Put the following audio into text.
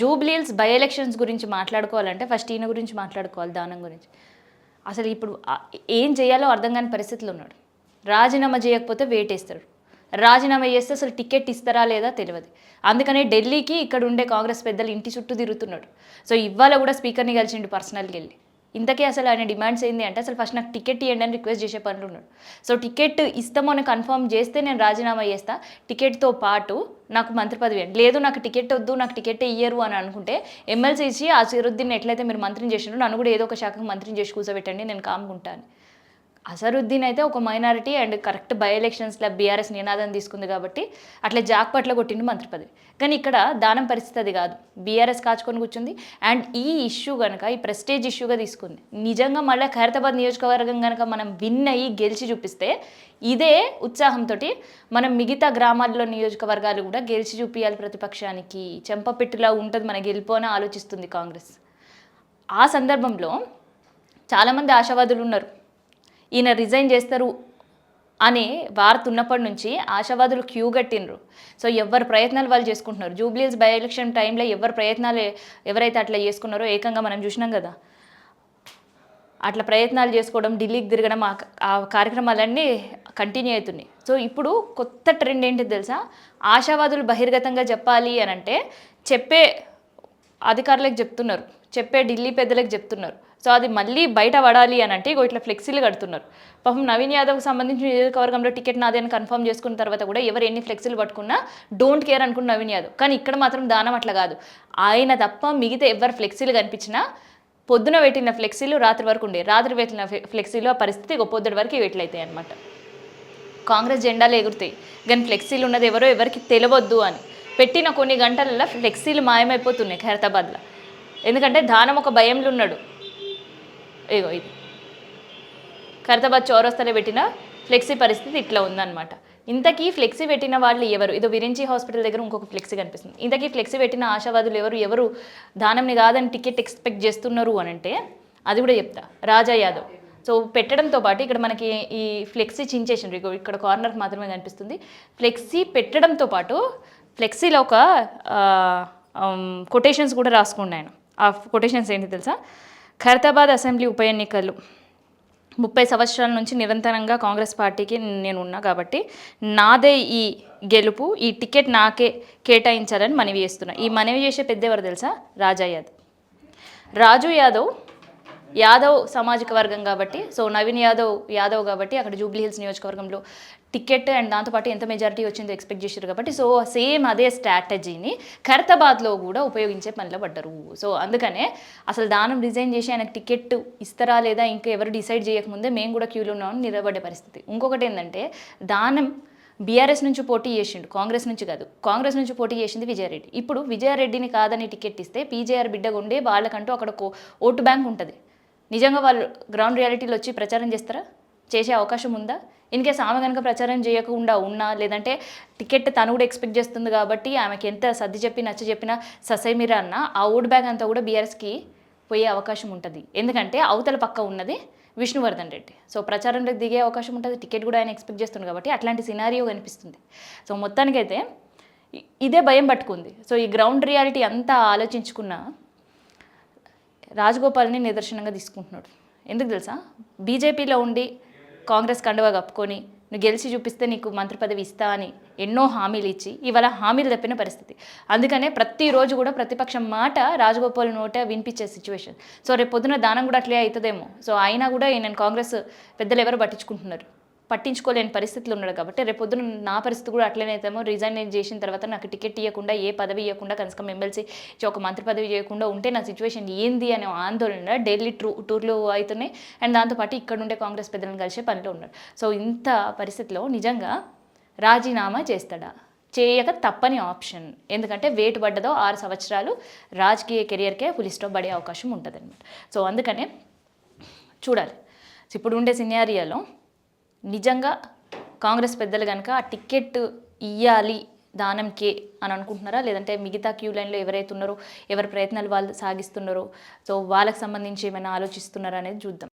Jubilee Hills by elections గురించి మాట్లాడుకోవాలంటే first ఈయన గురించి మాట్లాడుకోవాలి దానం గురించి. అసలు ఇప్పుడు ఏం చేయాలో అర్థం కాని పరిస్థితులు ఉన్నాడు. రాజీనామా చేయకపోతే వేటేస్తాడు రాజీనామా చేస్తే అసలు టికెట్ ఇస్తారా లేదా తెలియదు. అందుకనే ఢిల్లీకి ఇక్కడ ఉండే కాంగ్రెస్ పెద్దలు ఇంటి చుట్టూ తిరుగుతున్నాడు. సో ఇవాళ కూడా స్పీకర్ని కలిసిండు పర్సనల్కి వెళ్ళి. ఇంతకీ అసలు ఆయన డిమాండ్స్ ఏంది అంటే అసలు ఫస్ట్ నాకు టికెట్ ఇవ్వండి అని రిక్వెస్ట్ చేసే పనులు ఉన్నాడు. సో టికెట్ ఇస్తామో అని కన్ఫర్మ్ చేస్తే నేను రాజీనామా చేస్తా. టికెట్తో పాటు నాకు మంత్రి పదవి ఇవ్వండి. లేదు నాకు టికెట్ వద్దు నాకు టికెట్ ఇయ్యరు అని అనుకుంటే ఎమ్మెల్సీ ఇచ్చి ఆ సిరుద్దీన్ ఎట్లయితే మీరు మంత్రిని చేసినారో నన్ను కూడా ఏదో ఒక శాఖకు మంత్రిని చేసి కూర్చోబెట్టండి నేను కాముకుంటాను అసరుద్దీన్ అయితే ఒక మైనారిటీ అండ్ కరెక్ట్ బై ఎలక్షన్స్లో బీఆర్ఎస్ నినాదం తీసుకుంది కాబట్టి అట్లా జాక్పట్ల కొట్టిండు మంత్రి పదవి. కానీ ఇక్కడ దానం పరిస్థితి అది కాదు. బీఆర్ఎస్ కాచుకొని కూర్చుంది. అండ్ ఈ ఇష్యూ కనుక ఈ ప్రెస్టేజ్ ఇష్యూగా తీసుకుంది. నిజంగా మళ్ళీ ఖైరతాబాద్ నియోజకవర్గం కనుక మనం విన్ అయ్యి గెలిచి చూపిస్తే ఇదే ఉత్సాహంతో మనం మిగతా గ్రామాల్లో నియోజకవర్గాలు కూడా గెలిచి చూపించాలి ప్రతిపక్షానికి. చెంపపెట్టులా ఉంటుంది మన గెలిపోనా ఆలోచిస్తుంది కాంగ్రెస్. ఆ సందర్భంలో చాలామంది ఆశావాదులు ఉన్నారు. ఈయన రిజైన్ చేస్తారు అనే వార్త ఉన్నప్పటి నుంచి ఆశావాదులు క్యూ కట్టినరు సో ఎవరి ప్రయత్నాలు వాళ్ళు చేసుకుంటున్నారు? జూబ్లీస్ బై ఎలక్షన్ టైంలో ఎవరి ప్రయత్నాలు ఎవరైతే అట్లా చేసుకున్నారో ఏకంగా మనం చూసినాం కదా? అట్లా ప్రయత్నాలు చేసుకోవడం ఢిల్లీకి తిరగడం ఆ ఆ కార్యక్రమాలన్నీ కంటిన్యూ అవుతున్నాయి. సో ఇప్పుడు కొత్త ట్రెండ్ ఏంటి తెలుసా? ఆశావాదులు బహిర్గతంగా చెప్పాలి అని అంటే చెప్పే అధికారులకు చెప్తున్నారు. చెప్పే ఢిల్లీ పెద్దలకు చెప్తున్నారు. సో అది మళ్ళీ బయట పడాలి అని అంటే ఇగో ఇట్లా ఫ్లెక్సీలు కడుతున్నారు. పాపం నవీన్ యాదవ్కి సంబంధించిన నియోజకవర్గంలో టికెట్ నాదే అని కన్ఫర్మ్ చేసుకున్న తర్వాత కూడా ఎవరు ఎన్ని ఫ్లెక్సీలు పట్టుకున్నా డోంట్ కేర్ అనుకున్న నవీన్ యాదవ్. కానీ ఇక్కడ మాత్రం దానం అట్లా కాదు. ఆయన తప్ప మిగతా ఎవరు ఫ్లెక్సీలు కనిపించినా పొద్దున పెట్టిన ఫ్లెక్సీలు రాత్రి వరకు ఉండే. రాత్రి పెట్టిన ఫ్లెక్సీలు ఆ పరిస్థితి ఇగో పొద్దుటి వరకు వెట్లయితాయి అనమాట కాంగ్రెస్ జెండాలు ఎగురుతాయి. కానీ ఫ్లెక్సీలు ఉన్నది ఎవరో ఎవరికి తెలియవద్దు అని. పెట్టిన కొన్ని గంటలలో ఫ్లెక్సీలు మాయమైపోతున్నాయి ఖైరతాబాద్లో. ఎందుకంటే దానం ఒక భయంలో ఉన్నాడు. ఇగో ఇది. ఖైరతాబాద్ చౌరస్తాలో పెట్టిన ఫ్లెక్సీ పరిస్థితి ఇట్లా ఉందన్నమాట. ఇంతకీ ఫ్లెక్సీ పెట్టిన వాళ్ళు ఎవరు? ఇదో విరించి హాస్పిటల్ దగ్గర ఇంకొక ఫ్లెక్సీ కనిపిస్తుంది. ఇంతకీ ఫ్లెక్సీ పెట్టిన ఆశావాదులు ఎవరు? ఎవరు దానంని కాదని టికెట్ ఎక్స్పెక్ట్ చేస్తున్నారు అని అంటే అది కూడా చెప్తా. రాజా యాదవ్. సో పెట్టడంతో పాటు ఇక్కడ మనకి ఈ ఫ్లెక్సీ చించేసిండ్రు. ఇగో ఇక్కడ కార్నర్ మాత్రమే కనిపిస్తుంది. ఫ్లెక్సీ పెట్టడంతో పాటు ఫ్లెక్సీలో ఒక కొటేషన్స్ కూడా రాసుకున్నాను ఆయన ఆ కొటేషన్స్ ఏంటి తెలుసా? ఖైరతాబాద్ అసెంబ్లీ ఉప ఎన్నికలు. ముప్పై సంవత్సరాల నుంచి నిరంతరంగా కాంగ్రెస్ పార్టీకి నేను ఉన్నా కాబట్టి నాదే ఈ గెలుపు ఈ టికెట్ నాకే కేటాయించాలని మనవి చేస్తున్నా. ఈ మనవి చేసే పెద్ద ఎవరు తెలుసా? రాజా యాదవ్. రాజు యాదవ్ యాదవ్ సామాజిక వర్గం కాబట్టి సో నవీన్ యాదవ్ యాదవ్ కాబట్టి అక్కడ జూబ్లీ హిల్స్ నియోజకవర్గంలో టికెట్ అండ్ దాంతోపాటు ఎంత మెజారిటీ వచ్చిందో ఎక్స్పెక్ట్ చేశారు కాబట్టి సో సేమ్ అదే స్ట్రాటజీని ఖైరతాబాద్లో కూడా ఉపయోగించే పనిలో పడ్డారు. సో అందుకనే అసలు దానం డిజైన్ చేసి ఆయనకు టికెట్ ఇస్తారా లేదా ఇంకా ఎవరు డిసైడ్ చేయకముందే మేము కూడా క్యూలో ఉన్నామని నిలబడే పరిస్థితి. ఇంకొకటి ఏంటంటే దానం బీఆర్ఎస్ నుంచి పోటీ చేసిండు కాంగ్రెస్ నుంచి కాదు. కాంగ్రెస్ నుంచి పోటీ చేసింది విజయారెడ్డి. ఇప్పుడు విజయారెడ్డిని కాదని టికెట్ ఇస్తే పీజేఆర్ బిడ్డగా ఉండే వాళ్ళకంటూ అక్కడ ఓటు బ్యాంక్ ఉంటుంది. నిజంగా వాళ్ళు గ్రౌండ్ రియాలిటీలో వచ్చి ప్రచారం చేస్తారా? చేసే అవకాశం ఉందా? ఇన్ కేస్ ఆమె కనుక ప్రచారం చేయకుండా ఉన్నా లేదంటే టికెట్ తను కూడా ఎక్స్పెక్ట్ చేస్తుంది కాబట్టి ఆమెకి ఎంత సర్ది చెప్పి నచ్చ చెప్పినా ససైమిరా అన్న ఆ ఓట్ బ్యాగ్ అంతా కూడా బీఆర్ఎస్కి పోయే అవకాశం ఉంటుంది. ఎందుకంటే అవతల పక్క ఉన్నది విష్ణువర్ధన్ రెడ్డి. సో ప్రచారంలోకి దిగే అవకాశం ఉంటుంది టికెట్ కూడా ఆయన ఎక్స్పెక్ట్ చేస్తుంది కాబట్టి అట్లాంటి సినారియో కనిపిస్తుంది. సో మొత్తానికైతే ఇదే భయం పట్టుకుంది. సో ఈ గ్రౌండ్ రియాలిటీ అంతా ఆలోచించుకున్నా రాజగోపాల్ని నిదర్శనంగా తీసుకుంటున్నాడు. ఎందుకు తెలుసా? బీజేపీలో ఉండి కాంగ్రెస్ కండువా కప్పుకొని నువ్వు గెలిచి చూపిస్తే నీకు మంత్రి పదవి ఇస్తా అని ఎన్నో హామీలు ఇచ్చి ఇవాళ హామీలు తప్పిన పరిస్థితి. అందుకనే ప్రతిరోజు కూడా ప్రతిపక్షం మాట రాజగోపాల్ నోట వినిపించే సిచ్యువేషన్ సో రేపు పొద్దున దానం కూడా అట్లే అవుతుందేమో. సో అయినా కూడా నేను కాంగ్రెస్ పెద్దలు ఎవరు పట్టించుకుంటున్నారు? పట్టించుకోలేని పరిస్థితులు ఉన్నాడు కాబట్టి రేపు పొద్దున నా పరిస్థితి కూడా అట్లనే అవుతామో. రిజైన్ చేసిన తర్వాత నాకు టికెట్ ఇవ్వకుండా ఏ పదవి ఇవ్వకుండా కనీసం ఎమ్మెల్సీ ఒక మంత్రి పదవి చేయకుండా ఉంటే నా సిచ్యువేషన్ ఏంది అనే ఆందోళన ఢిల్లీ టూ టూర్లు అవుతున్నాయి అండ్ దాంతోపాటు ఇక్కడ ఉండే కాంగ్రెస్ పెద్దలను కలిసే పనిలో ఉన్నాడు. సో ఇంత పరిస్థితిలో నిజంగా రాజీనామా చేస్తాడా? చేయక తప్పని ఆప్షన్ ఎందుకంటే వేటు పడ్డదో ఆరు సంవత్సరాలు రాజకీయ కెరియర్కే పులిస్టో పడే అవకాశం ఉంటుంది సో అందుకనే చూడాలి. ఇప్పుడు ఉండే సినారియాలో నిజంగా కాంగ్రెస్ పెద్దలు కనుక ఆ టికెట్ ఇయ్యాలి దానంకే అని అనుకుంటున్నారా? లేదంటే మిగతా క్యూ లైన్లో ఎవరైతే ఉన్నారో ఎవరి ప్రయత్నాలు వాళ్ళు సాగిస్తున్నారో సో వాళ్ళకి సంబంధించి ఏమైనా ఆలోచిస్తున్నారా అనేది చూద్దాం.